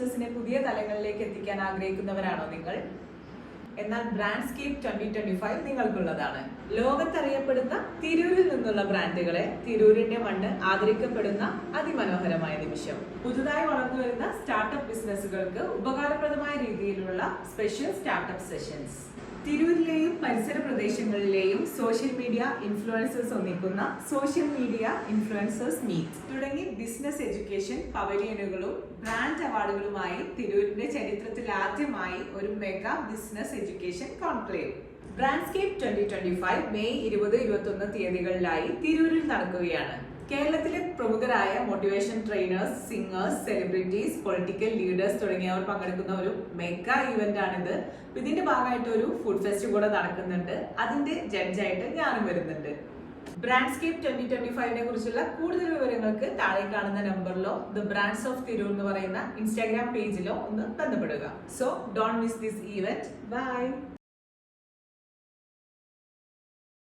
ബിസിനസിനെ പുതിയ തലങ്ങളിലേക്ക് എത്തിക്കാൻ ആഗ്രഹിക്കുന്നവരാണോ നിങ്ങൾ? എന്നാൽ ബ്രാൻഡ്സ്കേപ്പ് ട്വന്റി ട്വന്റി ഫൈവ് നിങ്ങൾക്കുള്ളതാണ്. ലോകത്തറിയപ്പെടുന്ന തിരൂരിൽ നിന്നുള്ള ബ്രാൻഡുകളെ തിരൂരിന്റെ മണ്ണ് ആദരിക്കപ്പെടുന്ന അതിമനോഹരമായ നിമിഷം. പുതുതായി വളർന്നു വരുന്ന സ്റ്റാർട്ടപ്പ് ബിസിനസ്സുകൾക്ക് ഉപകാരപ്രദമായ രീതിയിലുള്ള സ്പെഷ്യൽ സ്റ്റാർട്ടപ്പ് സെഷൻസ് തിരൂരിലെയും പരിസര പ്രദേശങ്ങളിലെയും സോഷ്യൽ മീഡിയ ഇൻഫ്ലുവൻസേഴ്സ് ഒന്നിക്കുന്ന സോഷ്യൽ മീഡിയ ഇൻഫ്ലുവൻസേഴ്സ് മീറ്റ് തുടങ്ങി ബിസിനസ് എഡ്യൂക്കേഷൻ പവലിയനുകളും ബ്രാൻഡ് അവാർഡുകളുമായി തിരൂരിന്റെ ചരിത്രത്തിൽ ആദ്യമായി ഒരു mega business education conclave brandscape twenty twenty five May ഇരുപത് ഇരുപത്തി ഒന്ന് തീയതികളിലായി തിരൂരിൽ നടക്കുകയാണ്. കേരളത്തിലെ പ്രമുഖരായ motivation trainers singers celebrities political leaders തുടങ്ങിയവർ പങ്കെടുക്കുന്ന ഒരു മെഗാ ഇവന്റ് ആണിത്. ഇതിന്റെ ഭാഗമായിട്ട് ഒരു ഫുഡ് ഫെസ്റ്റ് കൂടെ നടക്കുന്നുണ്ട്. അതിന്റെ ജഡ്ജായിട്ട് ഞാനും വരുന്നുണ്ട്. ബ്രാൻഡ്സ്കേപ്പ് ട്വന്റി ട്വന്റി ഫൈവിനെ കുറിച്ചുള്ള കൂടുതൽ വിവരങ്ങൾക്ക് താഴെ കാണുന്ന നമ്പറിലോ ദ ബ്രാൻഡ്സ് ഓഫ് തിരൂർ എന്ന് പറയുന്ന ഇൻസ്റ്റാഗ്രാം പേജിലോ ഒന്ന് ബന്ധപ്പെടുക. So don't miss this event bye